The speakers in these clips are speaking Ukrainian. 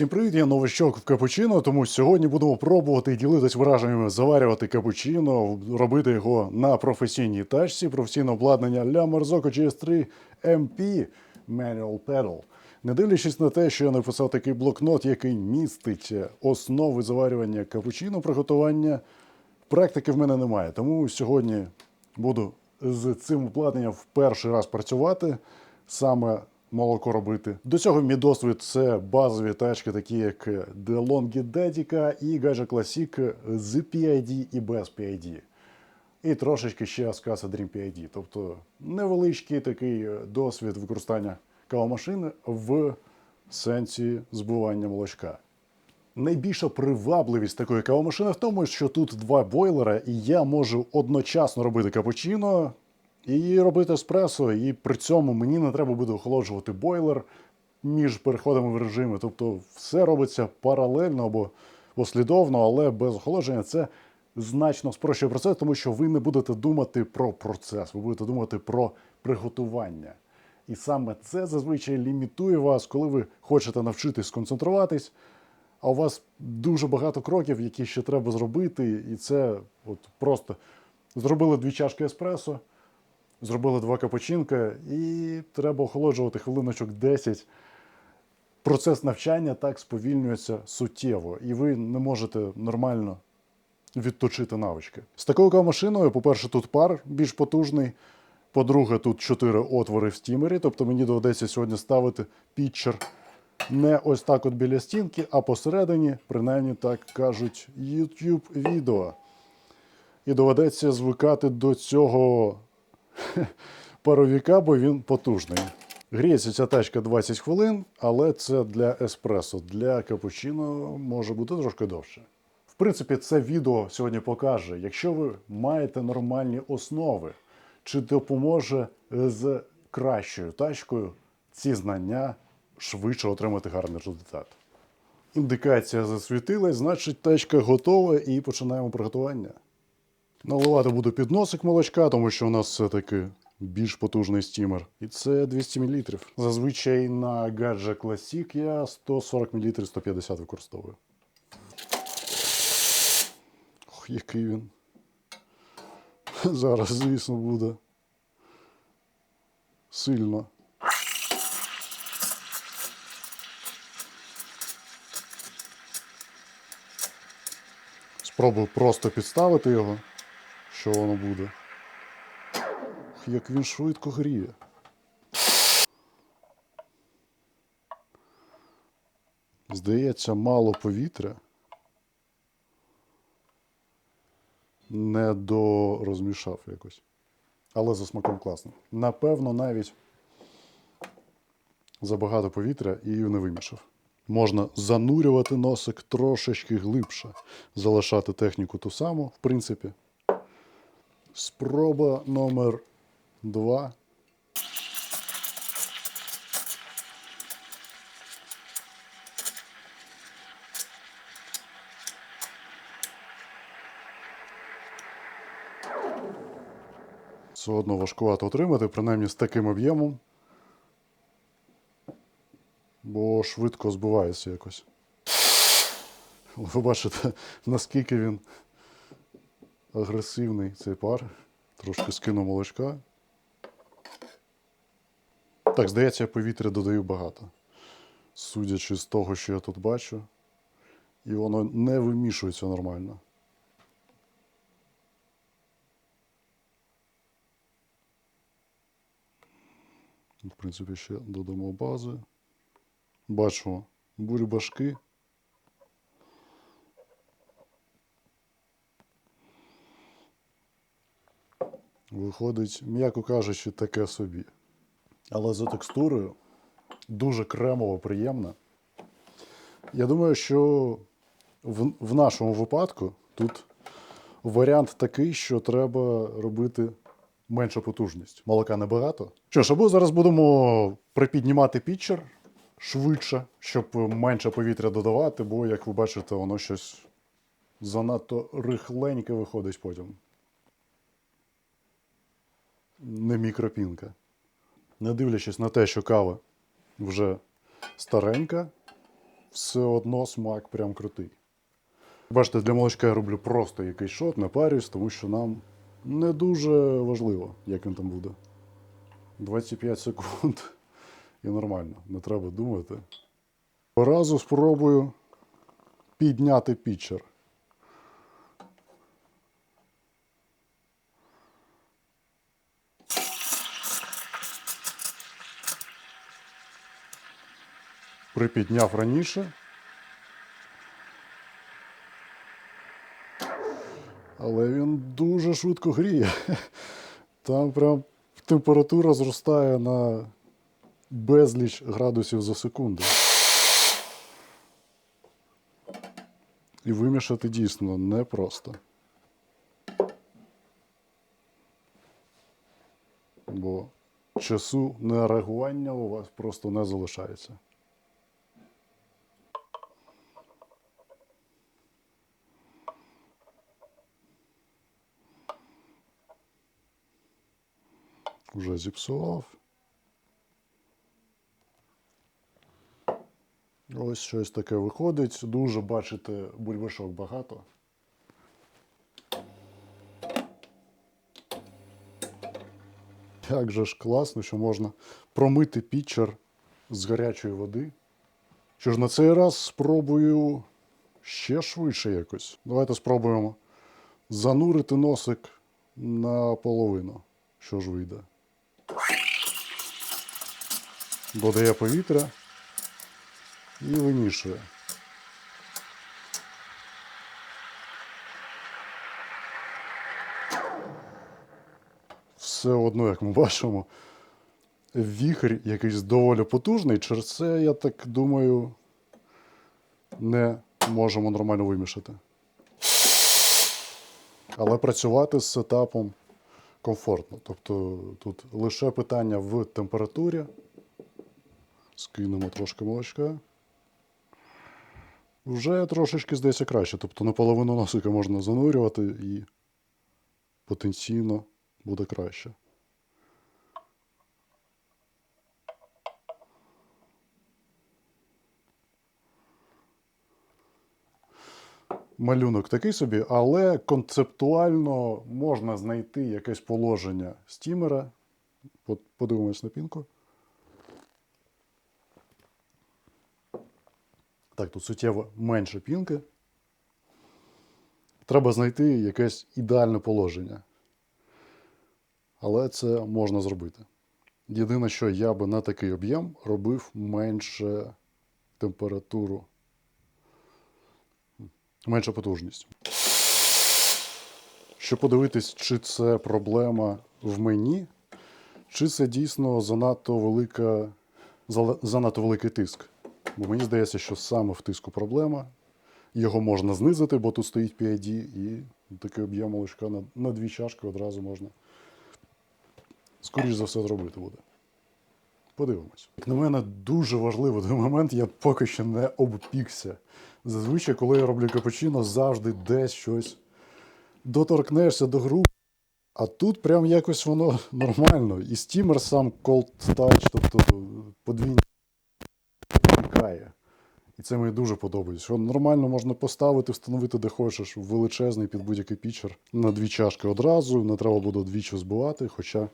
Всім привіт, я новачок в капучино, тому сьогодні будемо пробувати ділитись враженнями заварювати капучино, робити його на професійній тачці, професійне обладнання La Marzocco GS3 MP Manual Pedal. Не дивлячись на те, що я написав такий блокнот, який містить основи заварювання капучино, приготування, практики в мене немає. Тому сьогодні буду з цим обладнанням в перший раз працювати, саме молоко робити. До цього мій досвід це базові тачки, такі як DeLonghi Dedica і Gadget Classic з PID і без PID. І трошечки ще Ascasa Dream PID. Тобто невеличкий такий досвід використання кавомашини в сенсі збивання молочка. Найбільша привабливість такої кавомашини в тому, що тут два бойлера, і я можу одночасно робити капучино і робити еспресо, і при цьому мені не треба буде охолоджувати бойлер між переходами в режими. Тобто все робиться паралельно або послідовно, але без охолодження це значно спрощує процес, тому що ви не будете думати про процес, ви будете думати про приготування. І саме це зазвичай лімітує вас, коли ви хочете навчитись сконцентруватись, а у вас дуже багато кроків, які ще треба зробити, і це от просто зробили дві чашки еспресо, зробили два капучинка, і треба охолоджувати хвилиночок 10. Процес навчання так сповільнюється суттєво, і ви не можете нормально відточити навички. З такою кавомашиною, по-перше, тут пар більш потужний. По-друге, тут чотири отвори в стімері, тобто мені доведеться сьогодні ставити пітчер не ось так от біля стінки, а посередині, принаймні так кажуть YouTube відео. І доведеться звикати до цього паровіка, бо він потужний. Гріється ця тачка 20 хвилин, але це для еспресо. Для капучино може бути трошки довше. В принципі, це відео сьогодні покаже, якщо ви маєте нормальні основи, чи допоможе з кращою тачкою ці знання швидше отримати гарний результат. Індикація засвітилась, значить тачка готова і починаємо приготування. Наливати буду підносик молочка, тому що у нас все-таки більш потужний стімер. І це 200 мл. Зазвичай на Gadget Classic я 140 мл 150 використовую. Ох, який він. Зараз, звісно, буде. Сильно. Спробую просто підставити його, що воно буде. Як він швидко гріє. Здається, мало повітря. Не дорозмішав якось. Але за смаком класно. Напевно, навіть забагато повітря і не вимішав. Можна занурювати носик трошечки глибше, залишати техніку ту саму, в принципі. Спроба номер два. Все одно важкувато отримати, принаймні з таким об'ємом. Бо швидко збивається якось. Ви бачите, наскільки він агресивний цей пар. Трошки скину молочка. Так, здається, я повітря додаю багато. Судячи з того, що я тут бачу. І воно не вимішується нормально. В принципі, ще додамо бази. Бачимо бульбашки. Виходить, м'яко кажучи, таке собі. Але за текстурою дуже кремово приємна. Я думаю, що в, в нашому випадку тут варіант такий, що треба робити менша потужність. Молока небагато. Що ж, або зараз будемо припіднімати пітчер швидше, щоб менше повітря додавати, бо, як ви бачите, воно щось занадто рихленьке виходить потім. Не мікропінка. Не дивлячись на те, що кава вже старенька, все одно смак прям крутий. Бачите, для молочка я роблю просто якийсь шот, не парюсь, тому що нам не дуже важливо, як він там буде. 25 секунд і нормально, не треба думати. Разу спробую підняти пітчер. Припідняв раніше. Але він дуже швидко гріє. Там прям температура зростає на безліч градусів за секунду. І вимішати дійсно непросто. Бо часу на реагування у вас просто не залишається. Уже зіпсував. Ось щось таке виходить. Дуже бачите, бульбашок багато. Як же ж класно, що можна промити пітчер з гарячої води. Що ж на цей раз спробую ще швидше якось. Давайте спробуємо занурити носик наполовину. Що ж вийде? Додає повітря і вимішує. Все одно, як ми бачимо, віхр якийсь доволі потужний. Через це, я так думаю, не можемо нормально вимішати. Але працювати з сетапом комфортно. Тобто тут лише питання в температурі. Скинемо трошки молочка. Вже трошечки здається краще. Тобто наполовину носика можна занурювати і потенційно буде краще. Малюнок такий собі, але концептуально можна знайти якесь положення стімера. Подивимось на пінку. Так, тут суттєво менше пінки. Треба знайти якесь ідеальне положення. Але це можна зробити. Єдине, що я би на такий об'єм робив менше температуру, менша потужність. Щоб подивитись, чи це проблема в мені, чи це дійсно занадто велика, занадто великий тиск. Бо мені здається, що саме в тиску проблема. Його можна знизити, бо тут стоїть PID, і такий об'єм молочка на, на дві чашки одразу можна, скоріш за все, зробити буде. Подивимось. Як на мене дуже важливий той момент, я поки що не обпікся. Зазвичай, коли я роблю капучино, завжди десь щось доторкнешся до гру. А тут прям якось воно нормально. І стімер сам cold touch, тобто подвійний вмикає. І це мені дуже подобається. Що нормально можна поставити, встановити де хочеш, величезний під будь-який пічер на дві чашки одразу. Не треба буде двічі збивати, хоча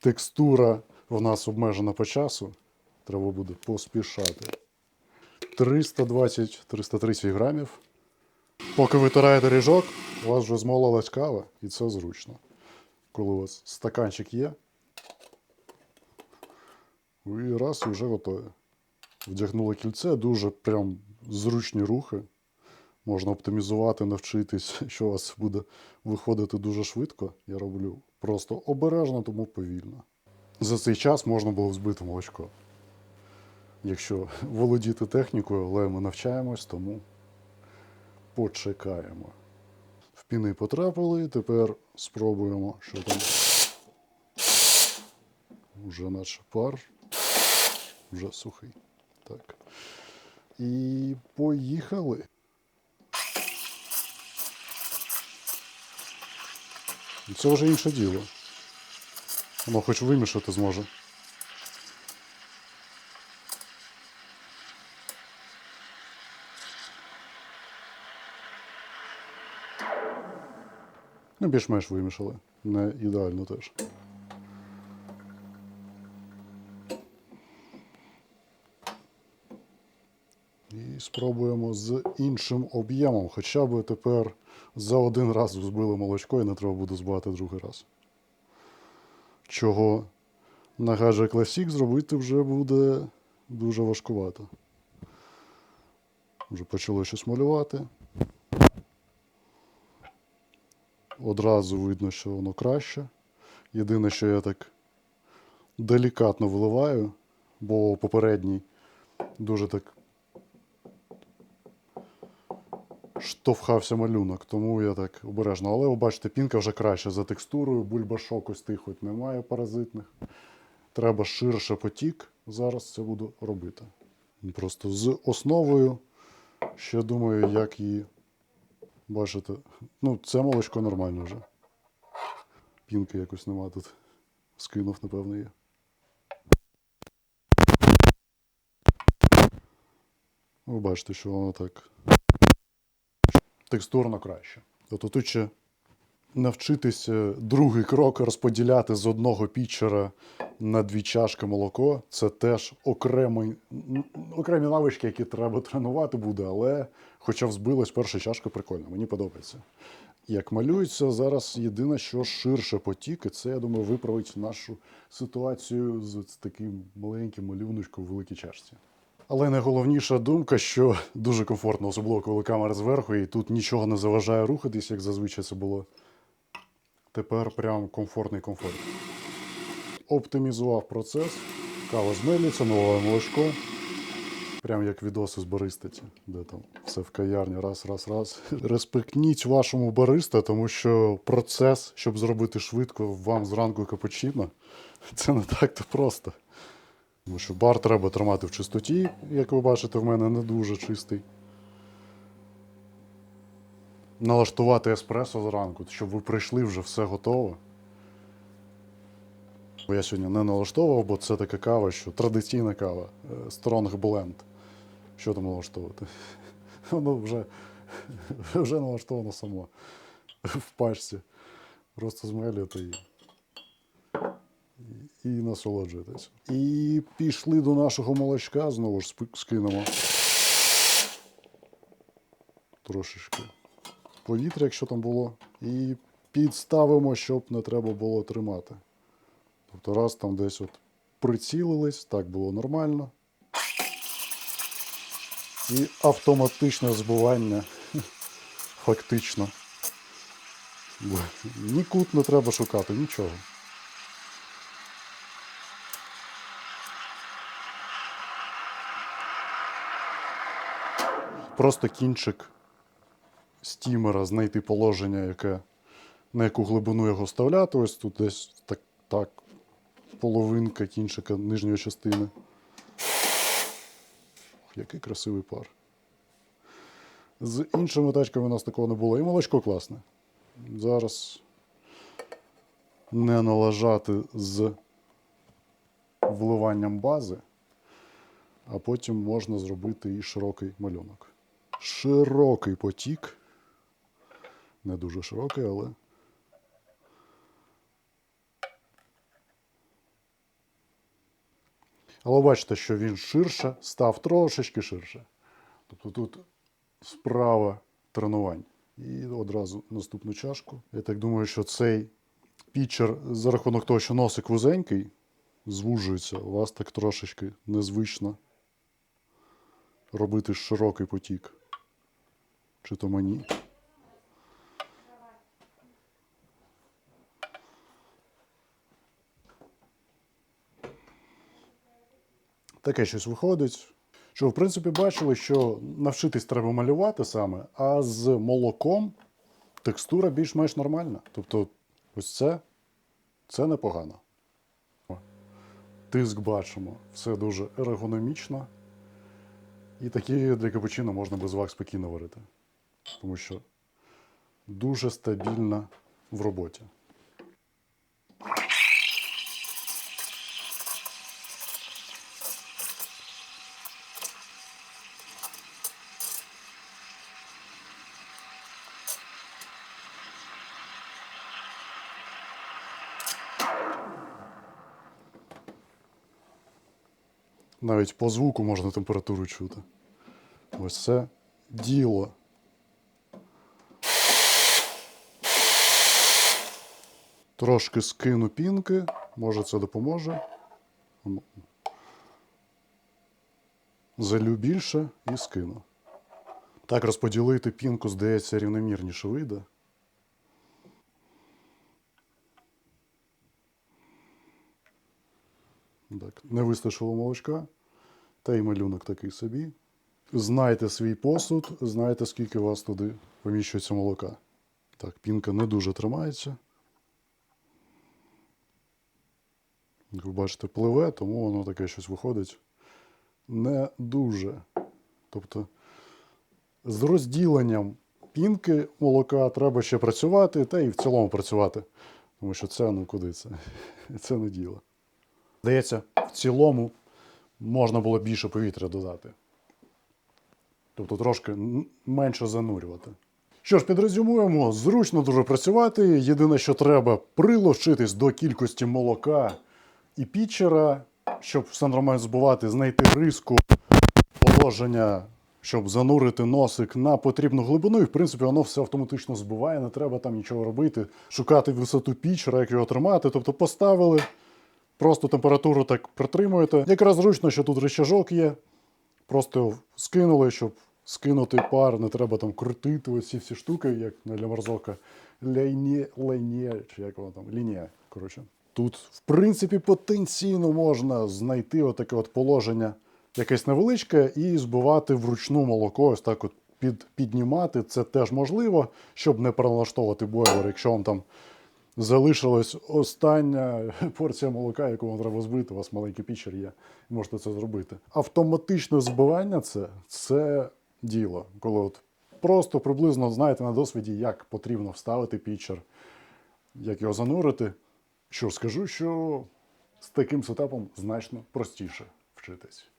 текстура в нас обмежена по часу. Треба буде поспішати. 320-330 грамів. Поки витираєте ріжок, у вас вже змололась кава, і це зручно. Коли у вас стаканчик є, і раз і вже готові. Вдягнули кільце, дуже прям зручні рухи. Можна оптимізувати, навчитись, що у вас буде виходити дуже швидко. Я роблю просто обережно, тому повільно. За цей час можна було збити молочко. Якщо володіти технікою, але ми навчаємось, тому почекаємо. В піни потрапили, тепер спробуємо, що там. Уже наче пар, вже сухий. Так. І поїхали. Це вже інше діло. Воно хоч вимішати зможе. Ну, більш-менш вимішали. Не ідеально теж. Спробуємо з іншим об'ємом. Хоча б тепер за один раз взбили молочко і не треба буде збивати другий раз. Чого на Гадже Classic зробити вже буде дуже важкувато. Вже почало щось малювати. Одразу видно, що воно краще. Єдине, що я так делікатно виливаю, бо попередній дуже так штовхався малюнок, тому я так обережно. Але ви бачите, пінка вже краще за текстурою, бульбашок ось тих от немає паразитних. Треба ширше потік. Зараз це буду робити. Просто з основою. Ще думаю, як її. Бачите, ну, це молочко нормально вже. Пінки якось нема тут. Скинув, напевно, є. Ви бачите, що воно так текстурно краще. Тобто тут ще навчитися другий крок розподіляти з одного пічера на дві чашки молоко. Це теж окремий, окремі навички, які треба тренувати буде, але хоча взбилась перша чашка, прикольно, мені подобається. Як малюється, зараз єдине, що ширше потік, і це, я думаю, виправить нашу ситуацію з таким маленьким малюночком в великій чашці. Але найголовніша думка, що дуже комфортно, особливо коли камера зверху, і тут нічого не заважає рухатись, як зазвичай це було. Тепер прям комфортний комфорт. Оптимізував процес. Кава змелюється, нове молочко. Прям як відоси з баристиці, де там все в каярні, раз, раз, раз. Респектніть вашому бариста, тому що процес, щоб зробити швидко вам зранку капучино, це не так-то просто. Тому що бар треба тримати в чистоті, як ви бачите, в мене не дуже чистий. Налаштувати еспресо зранку, щоб ви прийшли вже все готово. Бо я сьогодні не налаштовував, бо це така кава, що традиційна кава, е, Strong Blend. Що там налаштовувати? Воно вже, вже налаштовано само в пачці. Просто змелюєте і і насолоджуєтесь. І пішли до нашого молочка, знову ж скинемо. Трошечки повітря, якщо там було. І підставимо, щоб не треба було тримати. Тобто раз там десь от прицілились, так було нормально. І автоматичне збивання фактично. Ні кут не треба шукати, нічого. Просто кінчик стімера знайти положення, яке, на яку глибину його вставляти. Ось тут десь так, так половинка кінчика нижньої частини. Який красивий пар. З іншими тачками у нас такого не було. І молочко класне. Зараз не налажати з вливанням бази, а потім можна зробити і широкий малюнок. Широкий потік. Не дуже широкий, але. Але бачите, що він ширше, став трошечки ширше. Тобто тут справа тренувань. І одразу наступну чашку. Я так думаю, що цей пічер за рахунок того, що носик вузенький, звужується. У вас так трошечки незвично робити широкий потік. Чи то мені? Таке щось виходить. Що, в принципі, бачили, що навчитись треба малювати саме, а з молоком текстура більш-менш нормальна. Тобто, ось це, це непогано. Тиск бачимо, все дуже ергономічно. І такі для капучино можна без ваг спокійно варити тому що дуже стабільна в роботі. Навіть по звуку можна температуру чути. Ось це діло. Трошки скину пінки, може це допоможе. Залю більше і скину. Так розподілити пінку, здається, рівномірніше вийде. Так, не вистачило молочка, та й малюнок такий собі. Знайте свій посуд, знайте, скільки у вас туди поміщується молока. Так, пінка не дуже тримається. Як ви бачите, пливе, тому воно таке щось виходить не дуже. Тобто з розділенням пінки молока треба ще працювати, та і в цілому працювати. Тому що це ну куди це? Це не діло. Здається, в цілому можна було більше повітря додати. Тобто трошки менше занурювати. Що ж, підрезюмуємо, зручно дуже працювати. Єдине, що треба приловчитись до кількості молока і пітчера, щоб все нормально збувати, знайти риску положення, щоб занурити носик на потрібну глибину. І в принципі воно все автоматично збиває, не треба там нічого робити, шукати висоту пітчера, як його тримати. Тобто поставили, просто температуру так притримуєте. Якраз зручно, що тут рычажок є. Просто скинули, щоб скинути пар, не треба там крутити оці всі штуки, як на для морзока. Лейні, лейні, чи як воно там, лінія. Коротше. Тут, в принципі, потенційно можна знайти отаке от положення якесь невеличке і збивати вручну молоко, ось так от під, піднімати. Це теж можливо, щоб не переналаштовувати бойлер, якщо вам там залишилась остання порція молока, яку вам треба збити, у вас маленький пічер є, можете це зробити. Автоматичне збивання це, це діло, коли от просто приблизно знаєте на досвіді, як потрібно вставити пічер, як його занурити. Що скажу, що з таким сетапом значно простіше вчитись.